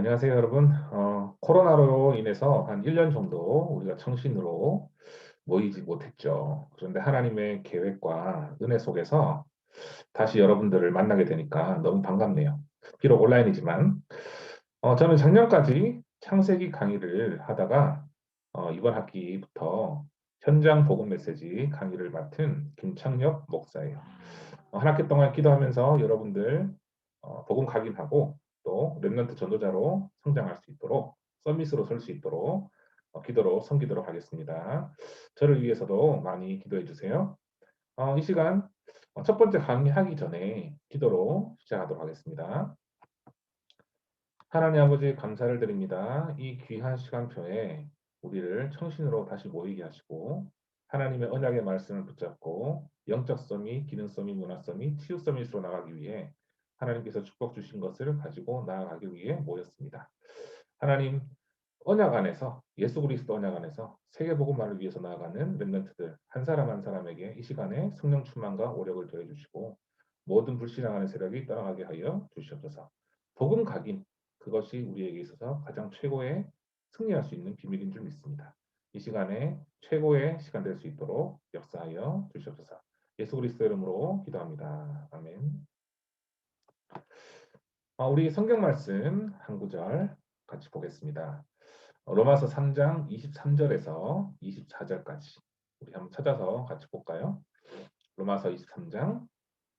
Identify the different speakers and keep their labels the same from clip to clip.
Speaker 1: 안녕하세요, 여러분. 어, 코로나로 인해서 한 1년 정도 우리가 청신으로 모이지 못했죠. 그런데 하나님의 계획과 은혜 속에서 다시 여러분들을 만나게 되니까 너무 반갑네요. 비록 온라인이지만, 어, 저는 작년까지 창세기 강의를 하다가 어, 이번 학기부터 현장 복음 메시지 강의를 맡은 김창엽 목사예요. 어, 한 학기 동안 기도하면서 여러분들 어, 복음 각인하고 또 렘넌트 전도자로 성장할 수 있도록 서밋으로 설 수 있도록 어, 기도로 섬기도록 하겠습니다. 저를 위해서도 많이 기도해 주세요. 어, 이 시간 어, 첫 번째 강의하기 전에 기도로 시작하도록 하겠습니다. 하나님 아버지 감사를 드립니다. 이 귀한 시간표에 우리를 청신으로 다시 모이게 하시고 하나님의 언약의 말씀을 붙잡고 영적 서밋, 기능 서밋, 문화 서밋, 치유 서밋으로 나가기 위해 하나님께서 축복 주신 것을 가지고 나아가기 위해 모였습니다. 하나님 언약 안에서 예수 그리스도 언약 안에서 세계 복음화를 위해서 나아가는 렘넌트들 한 사람 한 사람에게 이 시간에 성령 충만과 오력을 더해 주시고 모든 불신앙하는 세력이 떠나가게 하여 주시옵소서. 복음 각인 그것이 우리에게 있어서 가장 최고의 승리할 수 있는 비밀인 줄 믿습니다. 이 시간에 최고의 시간 될 수 있도록 역사하여 주시옵소서. 예수 그리스도 이름으로 기도합니다. 아멘. 어, 우리 성경 말씀 한 구절 같이 보겠습니다. 어, 로마서 3장 23절에서 24절까지 우리 한번 찾아서 같이 볼까요? 로마서 23장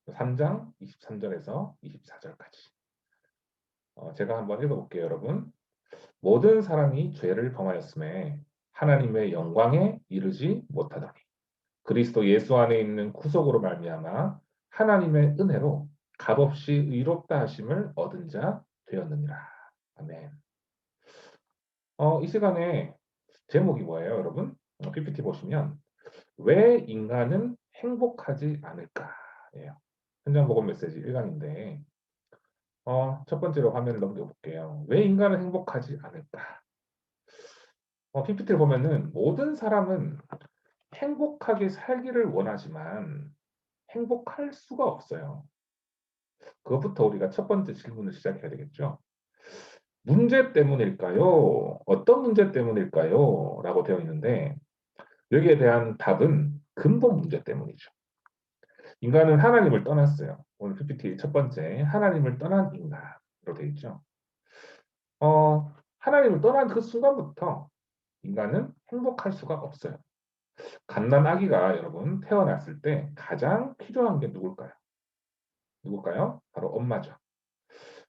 Speaker 1: 3장 23절에서 24절까지 어, 제가 한번 읽어볼게요, 여러분. 모든 사람이 죄를 범하였음에 하나님의 영광에 이르지 못하더니 그리스도 예수 안에 있는 구속으로 말미암아 하나님의 은혜로 값없이 의롭다 하심을 얻은 자 되었느니라. 아멘. 어, 이 시간에 제목이 뭐예요, 여러분? 어, PPT 보시면 왜 인간은 행복하지 않을까 예요. 현장 복음 메시지 1강인데 어, 첫 번째로 화면을 넘겨볼게요. 왜 인간은 행복하지 않을까? 어, PPT를 보면은 모든 사람은 행복하게 살기를 원하지만 행복할 수가 없어요. 그것부터 우리가 첫 번째 질문을 시작해야 되겠죠. 문제 때문일까요? 어떤 문제 때문일까요? 라고 되어 있는데 여기에 대한 답은 근본 문제 때문이죠. 인간은 하나님을 떠났어요. 오늘 PPT 첫 번째 하나님을 떠난 인간으로 되어 있죠. 어, 하나님을 떠난 그 순간부터 인간은 행복할 수가 없어요. 갓난 아기가 여러분 태어났을 때 가장 필요한 게 누굴까요? 누굴까요? 바로 엄마죠.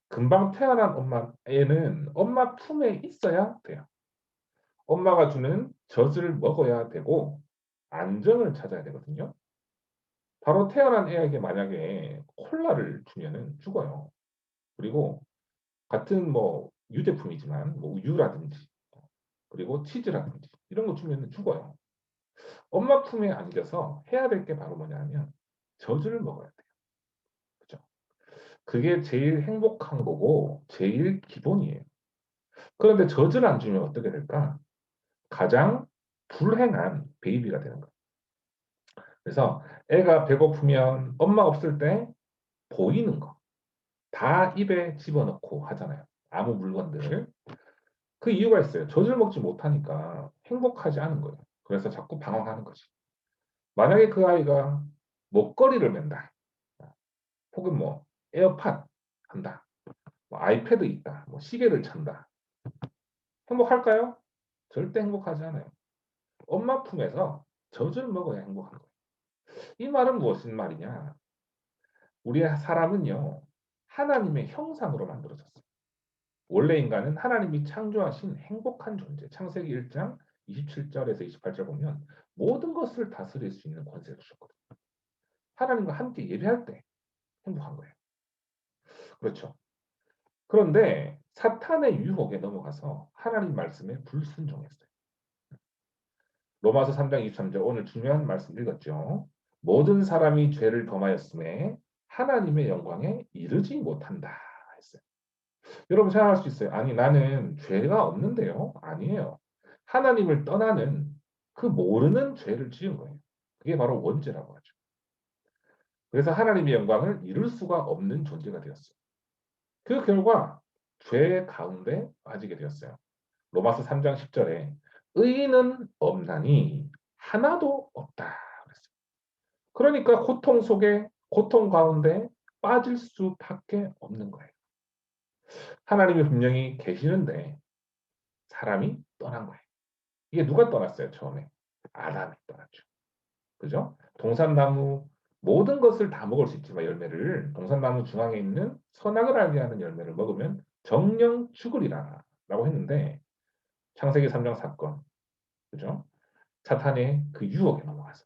Speaker 1: 금방 태어난 엄마 애는 엄마 품에 있어야 돼요. 엄마가 주는 젖을 먹어야 되고 안정을 찾아야 되거든요. 바로 태어난 애에게 만약에 콜라를 주면은 죽어요. 그리고 같은 뭐 유제품이지만 뭐 우유라든지 그리고 치즈라든지 이런 거 주면 죽어요. 엄마 품에 안겨서 해야 될 게 바로 뭐냐면 젖을 먹어야 돼요. 그게 제일 행복한 거고 제일 기본이에요. 그런데 젖을 안 주면 어떻게 될까? 가장 불행한 베이비가 되는 거예요. 그래서 애가 배고프면 엄마 없을 때 보이는 거 다 입에 집어넣고 하잖아요. 아무 물건들. 그 이유가 있어요. 젖을 먹지 못하니까 행복하지 않은 거예요. 그래서 자꾸 방황하는 거지. 만약에 그 아이가 먹거리를 맨다. 혹은 뭐 에어팟 한다. 뭐 아이패드 있다. 뭐 시계를 찬다. 행복할까요? 절대 행복하지 않아요. 엄마 품에서 젖을 먹어야 행복한 거예요. 이 말은 무엇인 말이냐? 우리 사람은요, 하나님의 형상으로 만들어졌어요. 원래 인간은 하나님이 창조하신 행복한 존재. 창세기 1장 27절에서 28절 보면 모든 것을 다스릴 수 있는 권세를 주셨거든요. 하나님과 함께 예배할 때 행복한 거예요. 그렇죠. 그런데 사탄의 유혹에 넘어가서 하나님 말씀에 불순종했어요. 로마서 3장 23절 오늘 중요한 말씀 읽었죠. 모든 사람이 죄를 범하였음에 하나님의 영광에 이르지 못한다 했어요. 여러분 생각할 수 있어요. 아니 나는 죄가 없는데요. 아니에요. 하나님을 떠나는 그 모르는 죄를 지은 거예요. 그게 바로 원죄라고 하죠. 그래서 하나님의 영광을 이룰 수가 없는 존재가 되었어요. 그 결과 죄 가운데 빠지게 되었어요. 로마서 3장 10절에 의인은 없나니 하나도 없다. 그랬어요. 그러니까 고통 속에 고통 가운데 빠질 수밖에 없는 거예요. 하나님이 분명히 계시는데 사람이 떠난 거예요. 이게 누가 떠났어요? 처음에 아담이 떠났죠. 그죠? 동산나무 모든 것을 다 먹을 수 있지만 열매를 동산나무 중앙에 있는 선악을 알게 하는 열매를 먹으면 정령 죽으리라 라고 했는데 창세기 3장 사건 그죠? 사탄의 그 유혹에 넘어가서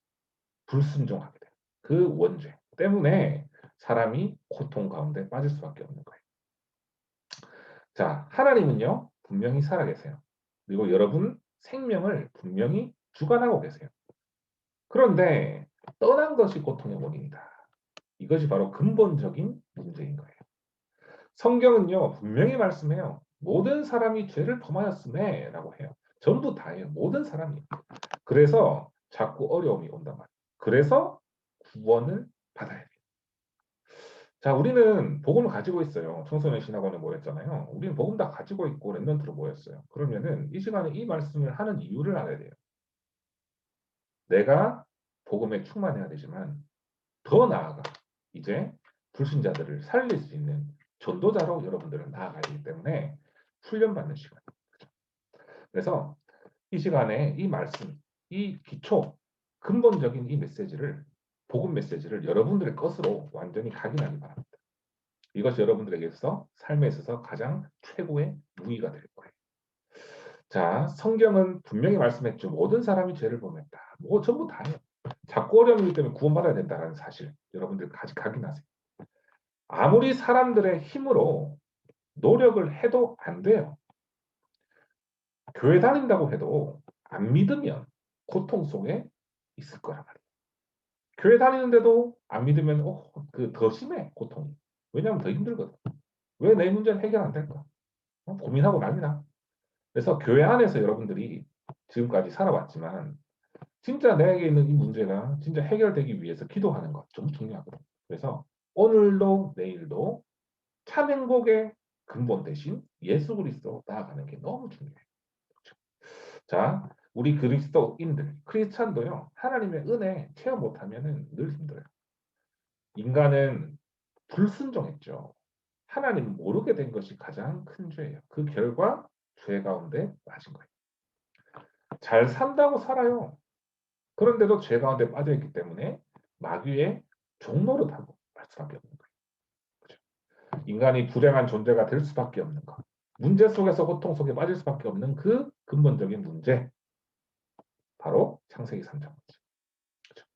Speaker 1: 불순종하게 된그 원죄 때문에 사람이 고통 가운데 빠질 수밖에 없는 거예요. 자, 하나님은요, 분명히 살아계세요. 그리고 여러분 생명을 분명히 주관하고 계세요. 그런데 떠난 것이 고통의 원인이다. 이것이 바로 근본적인 문제인 거예요. 성경은요, 분명히 말씀해요. 모든 사람이 죄를 범하였음에 라고 해요. 전부 다예요. 모든 사람이. 그래서 자꾸 어려움이 온단 말이에요. 그래서 구원을 받아야 돼요. 자, 우리는 복음을 가지고 있어요. 청소년 신학원에 모였잖아요. 우리는 복음 다 가지고 있고 랩런트로 모였어요. 그러면은 이 시간에 이 말씀을 하는 이유를 알아야 돼요. 내가 복음에 충만해야 되지만 더 나아가 이제 불신자들을 살릴 수 있는 전도자로 여러분들은 나아가야 되기 때문에 훈련받는 시간. 그래서 이 시간에 이 말씀, 이 기초, 근본적인 이 메시지를 복음 메시지를 여러분들의 것으로 완전히 각인하기 바랍니다. 이것이 여러분들에게서 삶에 있어서 가장 최고의 무기가 될 거예요. 자, 성경은 분명히 말씀했죠. 모든 사람이 죄를 범했다. 뭐 전부 다예요. 자꾸 어려움이기 때문에 구원받아야 된다는 사실 여러분들 같이 각인하세요. 아무리 사람들의 힘으로 노력을 해도 안 돼요. 교회 다닌다고 해도 안 믿으면 고통 속에 있을 거란 말이에요. 교회 다니는데도 안 믿으면 어, 그더 심해 고통이. 왜냐하면 더 힘들거든. 왜 내 문제는 해결 안 될까? 어, 고민하고 난리나. 그래서 교회 안에서 여러분들이 지금까지 살아왔지만 진짜 내게 있는 이 문제가 진짜 해결되기 위해서 기도하는 것좀 중요하거든요. 그래서 오늘도 내일도 참 행복의 근본 대신 예수 그리스도 나아가는 게 너무 중요해요. 그렇죠? 자, 우리 그리스도인들, 크리스찬도요, 하나님의 은혜 체험 못하면 늘 힘들어요. 인간은 불순종했죠. 하나님 모르게 된 것이 가장 큰 죄예요. 그 결과 죄 가운데 빠진 거예요. 잘 산다고 살아요. 그런데도 죄 가운데 빠져있기 때문에 마귀의 종로를 타고 갈 수밖에 없는 거예요. 그렇죠? 인간이 불행한 존재가 될 수밖에 없는 것. 문제 속에서 고통 속에 빠질 수밖에 없는 그 근본적인 문제. 바로 창세기 3장 문제. 그렇죠?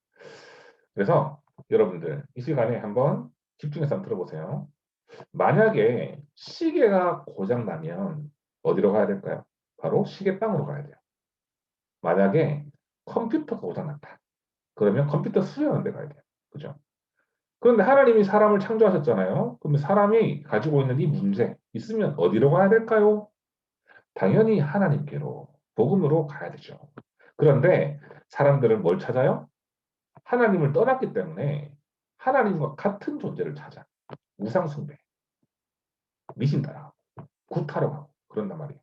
Speaker 1: 그래서 여러분들 이 시간에 한번 집중해서 한번 들어보세요. 만약에 시계가 고장 나면 어디로 가야 될까요? 바로 시계방으로 가야 돼요. 만약에 컴퓨터가 고장났다. 그러면 컴퓨터 수리하는 데 가야 돼요. 그죠? 그런데 하나님이 사람을 창조하셨잖아요. 그러면 사람이 가지고 있는 이 문제 있으면 어디로 가야 될까요? 당연히 하나님께로 복음으로 가야 되죠. 그런데 사람들은 뭘 찾아요? 하나님을 떠났기 때문에 하나님과 같은 존재를 찾아. 우상숭배, 미신 따라가고, 구타로 가고 그런단 말이에요.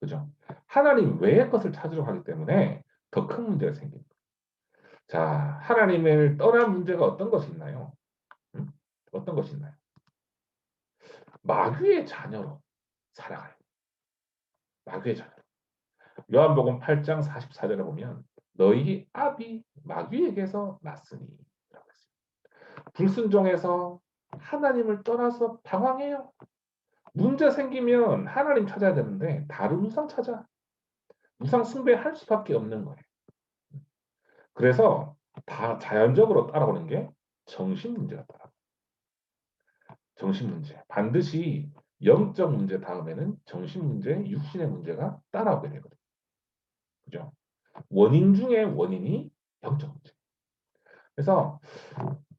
Speaker 1: 그죠? 하나님 외의 것을 찾으러 가기 때문에 더 큰 문제가 생깁니다. 자, 하나님을 떠난 문제가 어떤 것이 있나요? 음? 어떤 것이 있나요? 마귀의 자녀로 살아가요. 마귀의 자녀로. 요한복음 8장 44절에 보면 너희 아비 마귀에게서 났으니. 불순종해서 하나님을 떠나서 방황해요. 문제 생기면 하나님 찾아야 되는데 다른 우상 찾아. 우상 숭배할 수밖에 없는 거예요. 그래서 다 자연적으로 따라오는 게 정신 문제가 따라. 정신 문제. 반드시 영적 문제 다음에는 정신 문제, 육신의 문제가 따라오게 되거든요. 그죠? 원인 중에 원인이 영적 문제. 그래서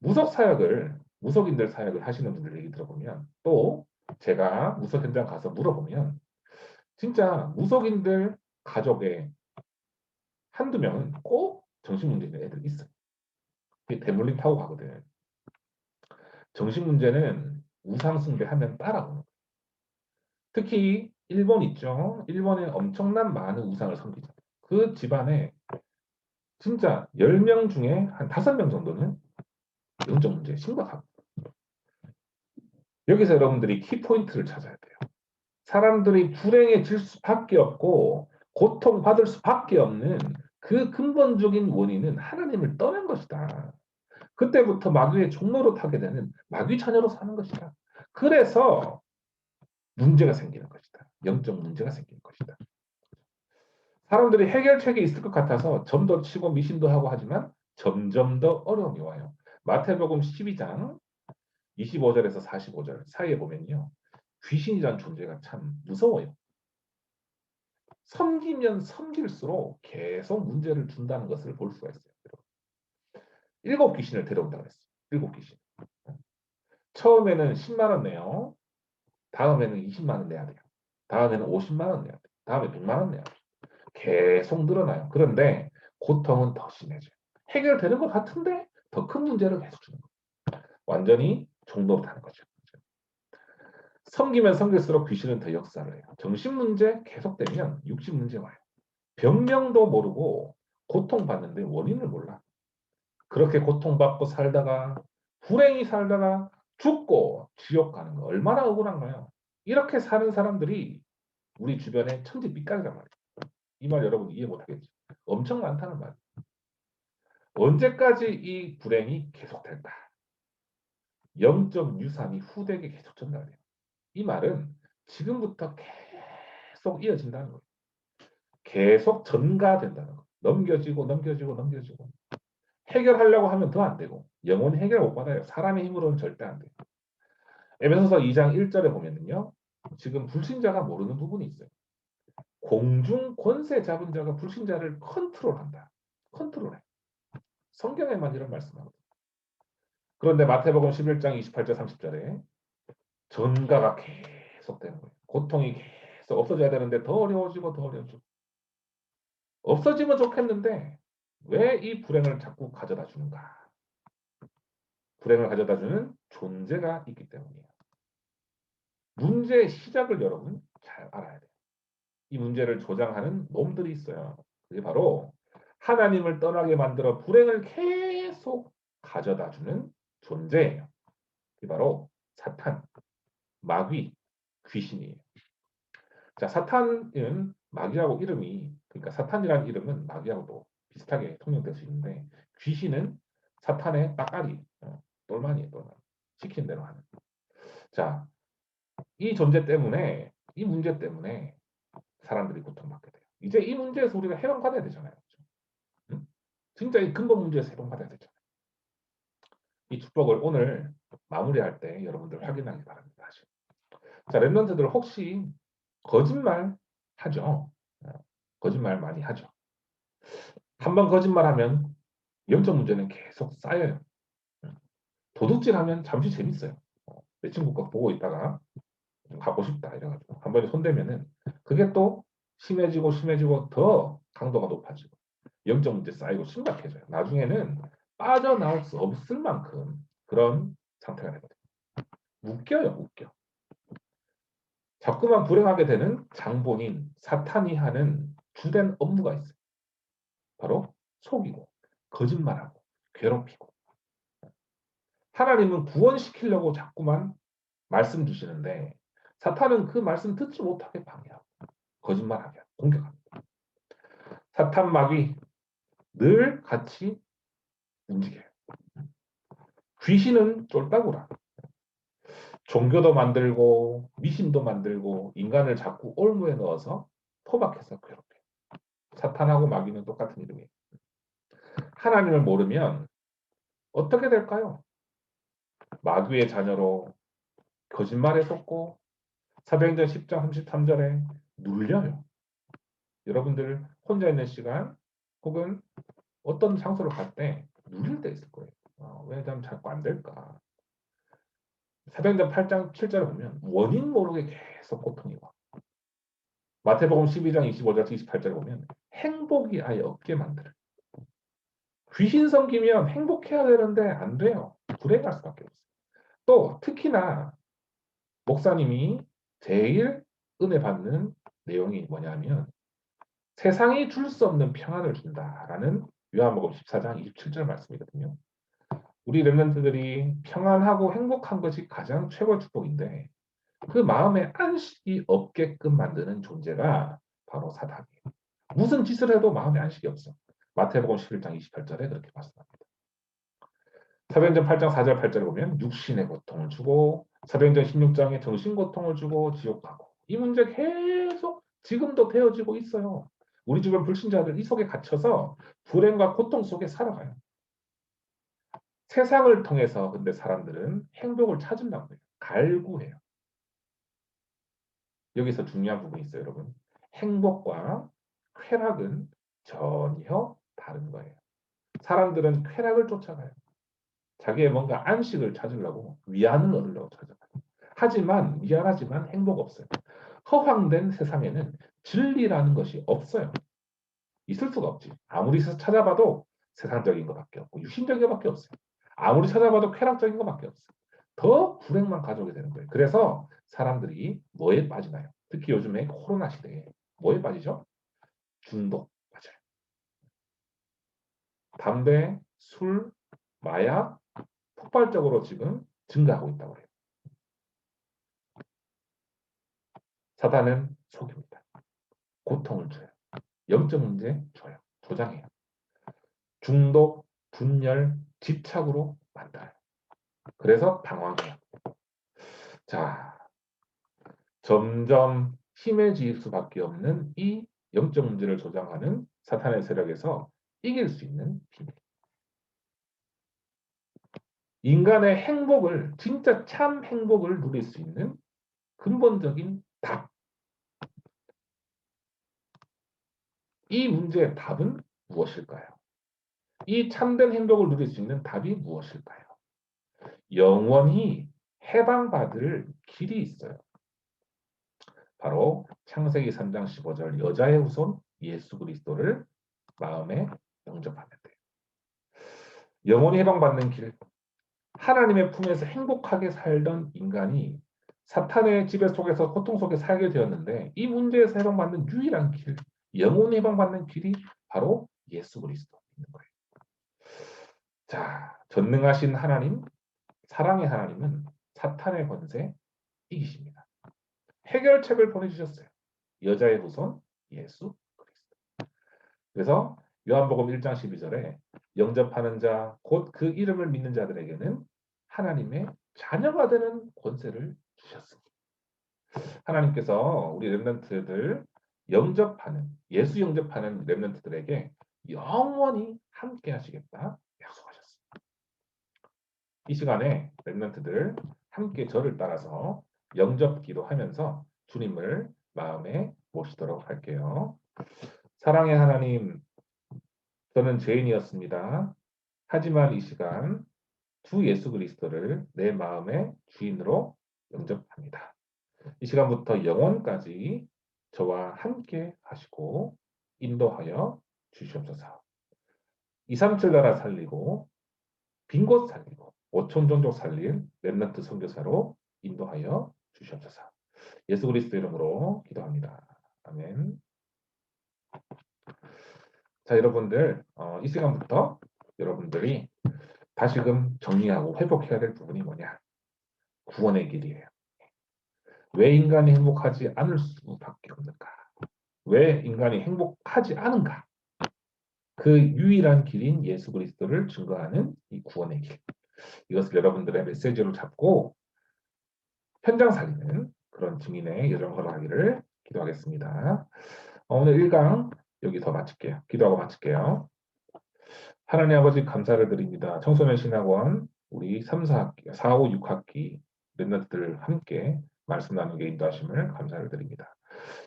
Speaker 1: 무속 사역을 무속인들 사역을 하시는 분들 얘기 들어보면 또 제가 무속 현장 가서 물어보면 진짜 무속인들 가족의 한두 명은 꼭 정신 문제 있는 애들 있어요. 대물림 타고 가거든. 정신 문제는 우상 숭배하면 따라오는. 특히 일본 있죠. 일본에 엄청난 많은 우상을 섬기죠. 그 집안에 진짜 10명 중에 한 5명 정도는 영적 문제에 심각합니다. 여기서 여러분들이 키포인트를 찾아야 돼요. 사람들이 불행해질 수밖에 없고 고통받을 수밖에 없는 그 근본적인 원인은 하나님을 떠난 것이다. 그때부터 마귀의 종로로 타게 되는 마귀 자녀로 사는 것이다. 그래서 문제가 생기는 것이다. 영적 문제가 생기는 것이다. 사람들이 해결책이 있을 것 같아서 점도 치고 미신도 하고 하지만 점점 더 어려움이 와요. 마태복음 12장 25절에서 45절 사이에 보면요. 귀신이란 존재가 참 무서워요. 섬기면 섬길수록 계속 문제를 준다는 것을 볼 수가 있어요. 일곱 귀신을 데려온다고 했어요. 일곱 귀신. 처음에는 10만 원 내요. 다음에는 20만 원 내야 돼요. 다음에는 50만 원 내야 돼요. 다음에 100만 원 내야 돼요. 계속 늘어나요. 그런데 고통은 더 심해져요. 해결되는 것 같은데 더 큰 문제를 계속 주는 거예요. 완전히 종노릇하는 거죠. 섬기면 섬길수록 귀신은 더 역사를 해요. 정신 문제 계속되면 육신 문제 와요. 병명도 모르고 고통받는데 원인을 몰라. 그렇게 고통받고 살다가 불행히 살다가 죽고 지옥 가는 거 얼마나 억울한가요? 이렇게 사는 사람들이 우리 주변에 천지 삐까리란 말이에요. 이 말 여러분 이해 못하겠죠? 엄청 많다는 말. 언제까지 이 불행이? 영적 유산이 후대에게 계속 전달돼요. 이 말은 지금부터 계속 이어진다는 거예요. 계속 전가된다는 거예요. 넘겨지고 넘겨지고 넘겨지고 해결하려고 하면 더 안 되고 영혼이 해결 못 받아요. 사람의 힘으로는 절대 안 돼요. 에베소서 2장 1절에 보면은요. 지금 불신자가 모르는 부분이 있어요. 공중 권세 잡은 자가 불신자를 컨트롤한다. 컨트롤해. 성경에만 이런 말씀하거든요. 그런데 마태복음 11장 28절 30절에 전가가 계속되는 거예요. 고통이 계속 없어져야 되는데 더 어려워지고 더 어려워지고 없어지면 좋겠는데 왜 이 불행을 자꾸 가져다 주는가? 불행을 가져다 주는 존재가 있기 때문이에요. 문제의 시작을 여러분 잘 알아야 돼요. 이 문제를 조장하는 놈들이 있어요. 그게 바로 하나님을 떠나게 만들어 불행을 계속 가져다 주는 존재예요. 그게 바로 사탄, 마귀, 귀신이에요. 자, 사탄은 마귀하고 이름이 그러니까 사탄이라는 이름은 마귀하고도 비슷하게 통용될 수 있는데 귀신은 사탄의 따까리, 어, 똘마니에요, 똘마니. 시킨 대로 하는. 자, 이 존재 때문에 이 문제 때문에 사람들이 고통받게 돼요. 이제 이 문제에서 우리가 해방받아야 되잖아요. 그렇죠? 응? 진짜 이 근본 문제에서 해방받아야 되잖아요. 이 축복을 오늘 마무리할 때 여러분들 확인하기 바랍니다. 다시. 자, 랩런트들 혹시 거짓말 하죠? 어, 거짓말 많이 하죠. 한번 거짓말하면 영적 문제는 계속 쌓여요. 도둑질하면 잠시 재밌어요. 어, 내 친구 거 보고 있다가 갖고 싶다 이래가지고 한 번에 손대면은 그게 또 심해지고 심해지고 더 강도가 높아지고 영적 문제 쌓이고 심각해져요. 나중에는 빠져나올 수 없을 만큼 그런 상태가 되거든요. 웃겨요, 웃겨. 자꾸만 불행하게 되는 장본인 사탄이 하는 주된 업무가 있어요. 바로 속이고 거짓말하고 괴롭히고 하나님은 구원시키려고 자꾸만 말씀 주시는데 사탄은 그 말씀 듣지 못하게 방해하고 거짓말하게 공격합니다. 사탄 마귀 늘 같이 움직여요. 귀신은 쫄따구라. 종교도 만들고 미신도 만들고 인간을 자꾸 올무에 넣어서 포박해서 괴롭혀요. 사탄하고 마귀는 똑같은 이름이에요. 하나님을 모르면 어떻게 될까요? 마귀의 자녀로 거짓말에 속고 사도행전 10장 33절에 눌려요. 여러분들 혼자 있는 시간 혹은 어떤 장소를 갈 때 눌릴 때 있을 거예요. 아, 왜난 자꾸 안 될까? 사도행전 8장 7절에 보면 원인 모르게 계속 고통이 와. 마태복음 12장 25절 28절에 보면 행복이 아예 없게 만들어. 귀신 섬기면 행복해야 되는데 안 돼요. 불행할 수밖에 없어요. 또 특히나 목사님이 제일 은혜 받는 내용이 뭐냐면 세상이 줄 수 없는 평안을 준다라는 요한복음 14장 27절 말씀이거든요. 우리 렘넌트들이 평안하고 행복한 것이 가장 최고의 축복인데 그 마음에 안식이 없게끔 만드는 존재가 바로 사단이에요. 무슨 짓을 해도 마음에 안식이 없어. 마태복음 11장 28절에 그렇게 말씀합니다. 사도행전 8장 4절 8절에 보면 육신의 고통을 주고 사도행전 16장에 정신 고통을 주고 지옥 가고 이 문제 계속 지금도 되어지고 있어요. 우리 주변 불신자들 이 속에 갇혀서 불행과 고통 속에 살아가요. 세상을 통해서 근데 사람들은 행복을 찾으려고 해요. 갈구해요. 여기서 중요한 부분이 있어요, 여러분. 행복과 쾌락은 전혀 다른 거예요. 사람들은 쾌락을 쫓아가요. 자기의 뭔가 안식을 찾으려고 위안을 얻으려고 찾아가요. 하지만 미안하지만 행복 없어요. 허황된 세상에는 진리라는 것이 없어요. 있을 수가 없지. 아무리 찾아봐도 세상적인 것밖에 없고 유신적인 것밖에 없어요. 아무리 찾아봐도 쾌락적인 것밖에 없어요. 더 불행만 가져오게 되는 거예요. 그래서 사람들이 뭐에 빠지나요? 특히 요즘에 코로나 시대에 뭐에 빠지죠? 중독 맞아요. 담배, 술, 마약 폭발적으로 지금 증가하고 있다고 해요. 사단은 속입니다. 고통을 줘요. 영적 문제 줘요. 조장해요. 중독, 분열, 집착으로 만들어요. 그래서 방황해요. 자, 점점 심해질 수밖에 없는 이 영적 문제를 조장하는 사탄의 세력에서 이길 수 있는 비밀. 인간의 행복을 진짜 참 행복을 누릴 수 있는 근본적인 답. 이 문제의 답은 무엇일까요? 이 참된 행복을 누릴 수 있는 답이 무엇일까요? 영원히 해방받을 길이 있어요. 바로 창세기 3장 15절 여자의 후손 예수 그리스도를 마음에 영접하면 돼요. 영원히 해방받는 길. 하나님의 품에서 행복하게 살던 인간이 사탄의 지배 속에서 고통 속에 살게 되었는데 이 문제에서 해방받는 유일한 길, 영혼이 해방받는 길이 바로 예수 그리스도. 자, 전능하신 하나님, 사랑의 하나님은 사탄의 권세 이기십니다. 해결책을 보내주셨어요. 여자의 후손 예수 그리스도. 그래서 요한복음 1장 12절에 영접하는 자, 곧 그 이름을 믿는 자들에게는 하나님의 자녀가 되는 권세를 주셨습니다. 하나님께서 우리 렘넌트들 영접하는 예수 영접하는 렘넌트들에게 영원히 함께 하시겠다. 이 시간에 렘넌트들 함께 저를 따라서 영접 기도하면서 주님을 마음에 모시도록 할게요. 사랑의 하나님, 저는 죄인이었습니다. 하지만 이 시간 주 예수 그리스도를 내 마음의 주인으로 영접합니다. 이 시간부터 영원까지 저와 함께 하시고 인도하여 주시옵소서. 237 나라 살리고 빈 곳 살리고 오천 종족 살릴 렘넌트 선교사로 인도하여 주시옵소서. 예수 그리스도 이름으로 기도합니다. 아멘. 자, 여러분들 어, 이 시간부터 여러분들이 다시금 정리하고 회복해야 될 부분이 뭐냐? 구원의 길이에요. 왜 인간이 행복하지 않을 수밖에 없는가? 왜 인간이 행복하지 않은가? 그 유일한 길인 예수 그리스도를 증거하는 이 구원의 길. 이것을 여러분들의 메시지로 잡고 현장 살리는 그런 증인의 여정 걸어가기를 기도하겠습니다. 오늘 1강 여기서 마칠게요. 기도하고 마칠게요. 하나님 아버지 감사를 드립니다. 청소년 신학원 우리 3, 4학기, 4, 5, 6학기 랩런트들 함께 말씀 나누게 인도하심을 감사를 드립니다.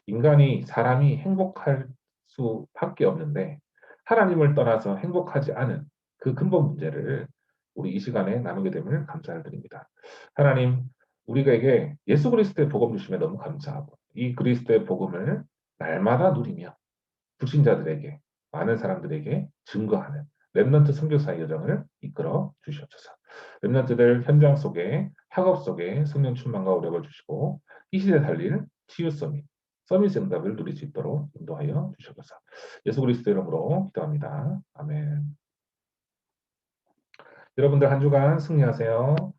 Speaker 1: 인간이 사람이 행복할 수밖에 없는데 하나님을 떠나서 행복하지 않은 그 근본 문제를 우리 이 시간에 나누게 되면 감사를 드립니다. 하나님, 우리에게 예수 그리스도의 복음 주심에 너무 감사하고 이 그리스도의 복음을 날마다 누리며 불신자들에게 많은 사람들에게 증거하는 랩런트 선교사 여정을 이끌어 주시옵소서. 랩런트들 현장 속에 학업 속에 성령 충만과 오력을 주시고 이 시대 달릴 치유 서밋 서밋 응답을 누릴 수 있도록 인도하여 주시옵소서. 예수 그리스도 이름으로 기도합니다. 아멘. 여러분들 한 주간 승리하세요.